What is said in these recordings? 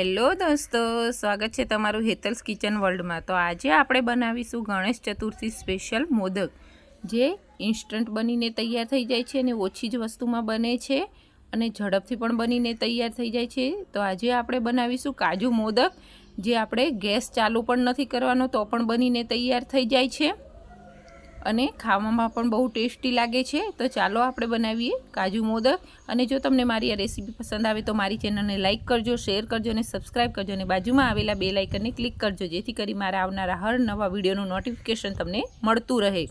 Hello દોસ્તો, સ્વાગત છે તમારું હેતલ્સ કિચન વર્લ્ડમાં. તો આજે આપણે બનાવીશું ગણેશ ચતુર્થી સ્પેશિયલ મોદક, જે ઇન્સ્ટન્ટ બનીને તૈયાર થઈ જાય છે અને ઓછી જ વસ્તુમાં બને છે અને ઝડપથી પણ બનીને તૈયાર થઈ જાય છે. તો આજે આપણે બનાવીશું કાજુ મોદક, જે આપણે ગેસ ચાલુ પણ નથી કરવાનો, તો પણ બનીને તૈયાર થઈ જાય છે. અને ખાવામાં પણ બહુ ટેસ્ટી લાગે છે. તો ચાલો આપણે બનાવીએ કાજુ મોદક. અને જો તમને મારી આ રેસીપી પસંદ આવે તો મારી ચેનલને લાઇક કરજો, શેર કરજો અને સબસ્ક્રાઇબ કરજો. અને બાજુમાં આવેલા બે લાઇકનને ક્લિક કરજો, જેથી કરી મારા આવનારા હર નવા વિડીયોનું નોટિફિકેશન તમને મળતું રહે.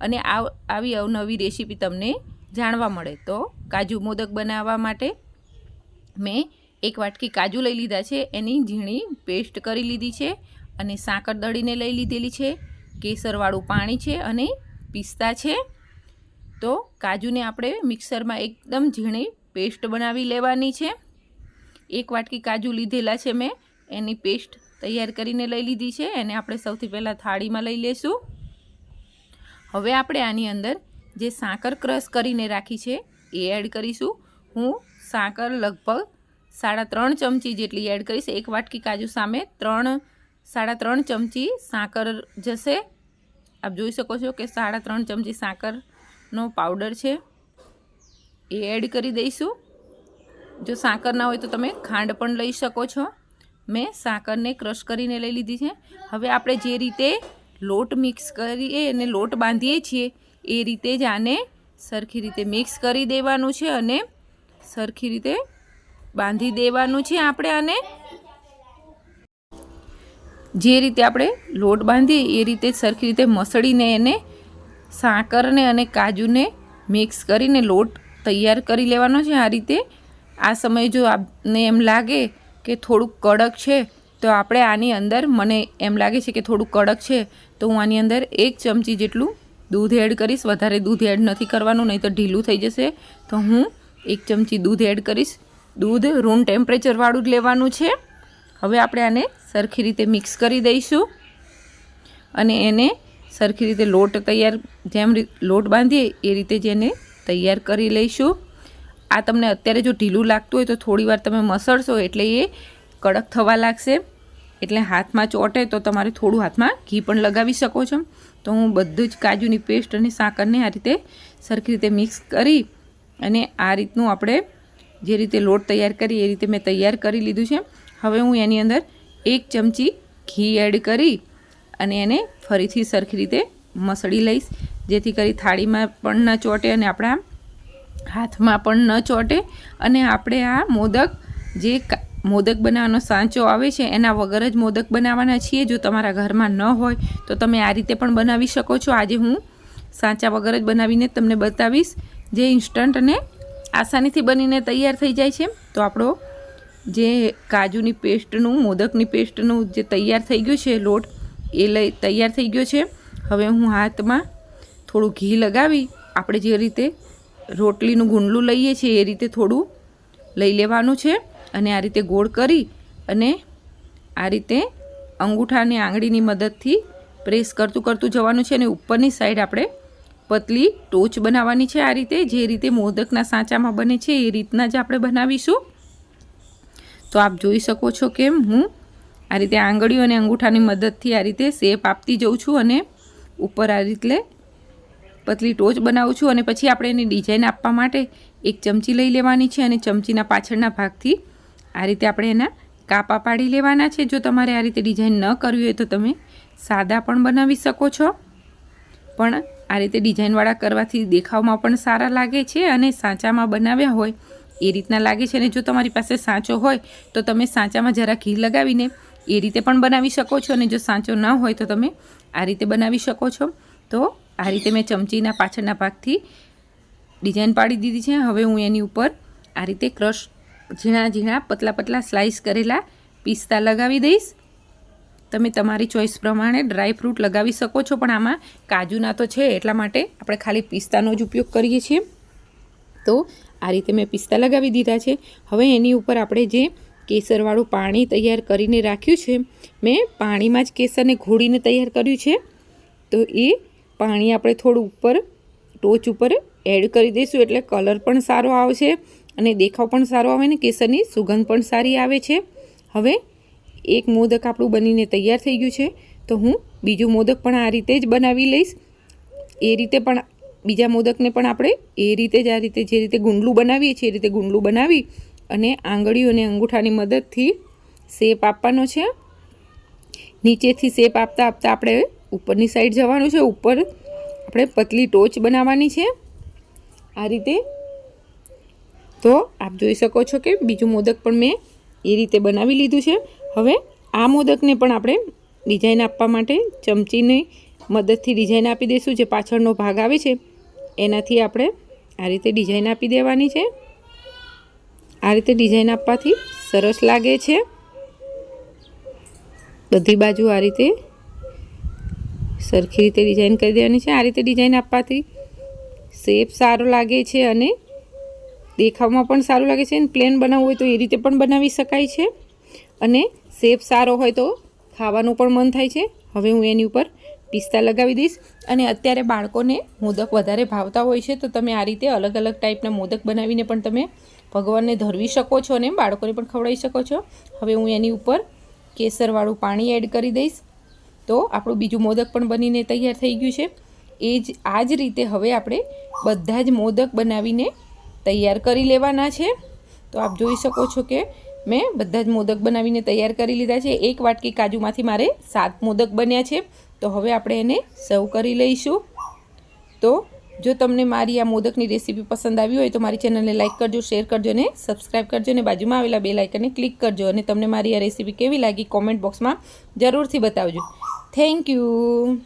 અને આ આવી અવનવી રેસીપી તમને જાણવા મળે. તો કાજુ મોદક બનાવવા માટે મેં એક વાટકી કાજુ લઈ લીધા છે. એની ઝીણી પેસ્ટ કરી લીધી છે અને સાકર દળીને લઈ લીધેલી છે. કેસરવાળું પાણી છે અને પિસ્તા છે. તો કાજુને આપણે મિક્સરમાં એકદમ ઝીણી પેસ્ટ બનાવી લેવાની છે. એક વાટકી કાજુ લીધેલા છે મેં. એની પેસ્ટ તૈયાર કરીને લઈ લીધી છે. એને આપણે સૌથી પહેલાં થાળીમાં લઈ લેશું. હવે આપણે આની અંદર જે સાકર ક્રશ કરીને રાખી છે એ એડ કરીશું. હું સાકર લગભગ સાડા ત્રણ ચમચી જેટલી એડ કરીશ. એક વાટકી કાજુ સામે ત્રણ સાડા ત્રણ ચમચી સાકર જશે. આપ જોઈ શકો છો કે સાડા ત્રણ ચમચી સાકરનો પાવડર છે. એ એડ કરી દઈશું. જો સાકર ના હોય તો તમે ખાંડ પણ લઈ શકો છો. મેં સાકરને ક્રશ કરીને લઈ લીધી છે. હવે આપણે જે રીતે લોટ મિક્સ કરીએ અને લોટ બાંધીએ છીએ, એ રીતે જ આને સરખી રીતે મિક્સ કરી દેવાનું છે અને સરખી રીતે બાંધી દેવાનું છે આપણે આને. જે રીતે આપણે લોટ બાંધીએ, એ રીતે સરખી રીતે મસળીને એને સાકરને અને કાજુને મિક્સ કરીને લોટ તૈયાર કરી લેવાનો છે. આ રીતે આ સમયે જો આપને એમ લાગે કે થોડુંક કડક છે, તો આપણે આની અંદર, મને એમ લાગે છે કે થોડુંક કડક છે, તો હું આની અંદર એક ચમચી જેટલું દૂધ એડ કરીશ. વધારે દૂધ એડ નથી કરવાનું, નહીં તો ઢીલું થઈ જશે. તો હું એક ચમચી દૂધ એડ કરીશ. દૂધ રૂમ ટેમ્પરેચરવાળું જ લેવાનું છે. હવે આપણે આને સરખી રીતે મિક્સ કરી દઈશું. અને એને સરખી રીતે લોટ તૈયાર, જેમ લોટ બાંધીએ એ રીતે જ એને તૈયાર કરી લઈશું. આ તમને અત્યારે જો ઢીલું લાગતું હોય તો થોડી વાર તમે મસળશો એટલે એ કડક થવા લાગશે. એટલે હાથમાં ચોટે તો તમારે થોડું હાથમાં ઘી પણ લગાવી શકો છો. તો હું બધું જ કાજુની પેસ્ટ અને સાકરને આ રીતે સરખી રીતે મિક્સ કરી અને આ રીતનું આપણે જે રીતે લોટ તૈયાર કરી એ રીતે મેં તૈયાર કરી લીધું છે. હવે હું એની અંદર એક ચમચી ઘી એડ કરી અને એને ફરીથી સરખી રીતે મસળી લઈશ. જેથી કરી થાળીમાં પણ ન ચોટે અને આપણા હાથમાં પણ ન ચોટે. અને આપણે આ મોદક જે મોદક બનાવવાનો સાંચો આવે છે, એના વગર જ મોદક બનાવવાના છીએ. જો તમારા ઘરમાં ન હોય, તો તમે આ રીતે પણ બનાવી શકો છો. આજે હું સાંચા વગર જ બનાવીને તમને બતાવીશ. જે ઇન્સ્ટન્ટ અને આસાનીથી બનીને તૈયાર થઈ જાય છે. તો આપણો જે કાજુની પેસ્ટનું, મોદકની પેસ્ટનું જે તૈયાર થઈ ગયું છે, લોટ, એ લઈ તૈયાર થઈ ગયો છે. હવે હું હાથમાં થોડું ઘી લગાવી, આપણે જે રીતે રોટલીનું ગુંડલું લઈએ છીએ, એ રીતે થોડું લઈ લેવાનું છે અને આ રીતે ગોળ કરી અને આ રીતે અંગૂઠાની આંગળીની મદદથી પ્રેસ કરતું કરતું જવાનું છે અને ઉપરની સાઈડ આપણે પતલી ટોચ બનાવવાની છે આ રીતે. જે રીતે મોદકના સાંચામાં બને છે, એ રીતના જ આપણે બનાવીશું. તો આપ જોઈ શકો છો કેમ હું આ રીતે આંગળીઓ અને અંગૂઠાની મદદથી આ રીતે શેપ આપતી જઉં છું અને ઉપર આ રીતે પતલી ટોચ બનાવું છું અને પછી આપણે એની ડિઝાઇન આપવા માટે એક ચમચી લઈ લેવાની છે અને ચમચીના પાછળના ભાગથી આ રીતે આપણે એના કાપા પાડી લેવાના છે. જો તમારે આ રીતે ડિઝાઇન ન કરવી હોય તો તમે સાદા પણ બનાવી શકો છો. પણ આ રીતે ડિઝાઇનવાળા કરવાથી દેખાવમાં પણ સારા લાગે છે અને સાચામાં બનાવ્યા હોય એ રીતના લાગે છે અને જો તમારી પાસે સાચો હોય, તો તમે સાચામાં જરા ઘી લગાવીને એ રીતે પણ બનાવી શકો છો. અને જો સાચો ન હોય, તો તમે આ રીતે બનાવી શકો છો. તો આ રીતે મેં ચમચીના પાછળના ભાગથી ડિઝાઇન પાડી દીધી છે. હવે હું એની ઉપર આ રીતે ક્રશ ઝીણા ઝીણા પતલા પતલા સ્લાઇસ કરેલા પિસ્તા લગાવી દઈશ. તમે તમારી ચોઈસ પ્રમાણે ડ્રાય ફ્રૂટ લગાવી શકો છો, પણ આમાં કાજુના તો છે, એટલા માટે આપણે ખાલી પિસ્તાનો જ ઉપયોગ કરીએ છીએ. તો આ રીતે મેં પિસ્તા લગાવી દીધા છે. હવે એની ઉપર આપણે જે કેસરવાળું પાણી તૈયાર કરીને રાખ્યું છે, મેં પાણીમાં જ કેસરને ઘોળીને તૈયાર કર્યું છે. તો એ પાણી આપણે થોડું ઉપર, ટોચ ઉપર એડ કરી દઈશું એટલે કલર પણ સારો આવશે અને દેખાવ પણ સારો આવે ને કેસરની સુગંધ પણ સારી આવે છે. હવે એક મોદક આપણું બનીને તૈયાર થઈ ગયું છે. તો હું બીજું મોદક પણ આ રીતે જ બનાવી લઈશ. એ રીતે પણ બીજા મોદકને પણ આપણે એ રીતે જ આ રીતે જે રીતે ગુંડલું બનાવીએ છીએ એ રીતે ગુંડલું બનાવી અને આંગળીઓ અને અંગૂઠાની મદદથી શેપ આપવાનો છે. નીચેથી શેપ આપતા આપતા આપણે ઉપરની સાઈડ જવાનું છે. ઉપર આપણે પતલી ટોચ બનાવવાની છે. આ રીતે તો આપ જોઈ શકો છો કે બીજું મોદક પણ મેં એ રીતે બનાવી લીધું છે. હવે આ મોદકને પણ આપણે ડિઝાઇન આપવા માટે ચમચીની મદદથી ડિઝાઇન આપી દઈશું. જે પાછળનો ભાગ આવે છે એનાથી આપણે આ રીતે ડિઝાઇન આપી દેવાની છે. આ રીતે ડિઝાઇન આપવાથી સરસ લાગે છે. બધી બાજુ આ રીતે સરખી રીતે ડિઝાઇન કરી દેવાની છે. આ રીતે ડિઝાઇન આપવાથી શેપ સારો લાગે છે અને દેખાવમાં પણ સારું લાગે છે અને પ્લેન બનાવવું હોય તો એ રીતે પણ બનાવી શકાય છે. અને શેપ સારો હોય તો ખાવાનું પણ મન થાય છે. હવે હું એની ઉપર પિસ્તા લગાવી દઈશ. અને અત્યારે બાળકોને મોદક વધારે ભાવતા હોય છે, તો તમે આ રીતે અલગ અલગ ટાઈપના મોદક બનાવીને પણ તમે ભગવાનને ધરવી શકો છો અને બાળકોને પણ ખવડાવી શકો છો. હવે હું એની ઉપર કેસરવાળું પાણી એડ કરી દઈશ. તો આપણું બીજું મોદક પણ બનીને તૈયાર થઈ ગયું છે. એ જ, આ જ રીતે હવે આપણે બધા જ મોદક બનાવીને તૈયાર કરી લેવાના છે. તો આપ જોઈ શકો છો કે મેં બધા જ મોદક બનાવીને તૈયાર કરી લીધા છે. એક વાટકી કાજુમાંથી મારે સાત મોદક બન્યા છે. તો હવે આપણે એને સર્વ કરી લઈશું. તો જો તમને મારી આ મોદકની રેસીપી પસંદ આવી હોય તો મારી ચેનલને લાઇક કરજો, શેર કરજો અને સબસ્ક્રાઈબ કરજો અને બાજુમાં આવેલા બે લાઇકને ક્લિક કરજો અને તમને મારી આ રેસીપી કેવી લાગી કોમેન્ટ બોક્સમાં જરૂરથી બતાવજો. Thank you.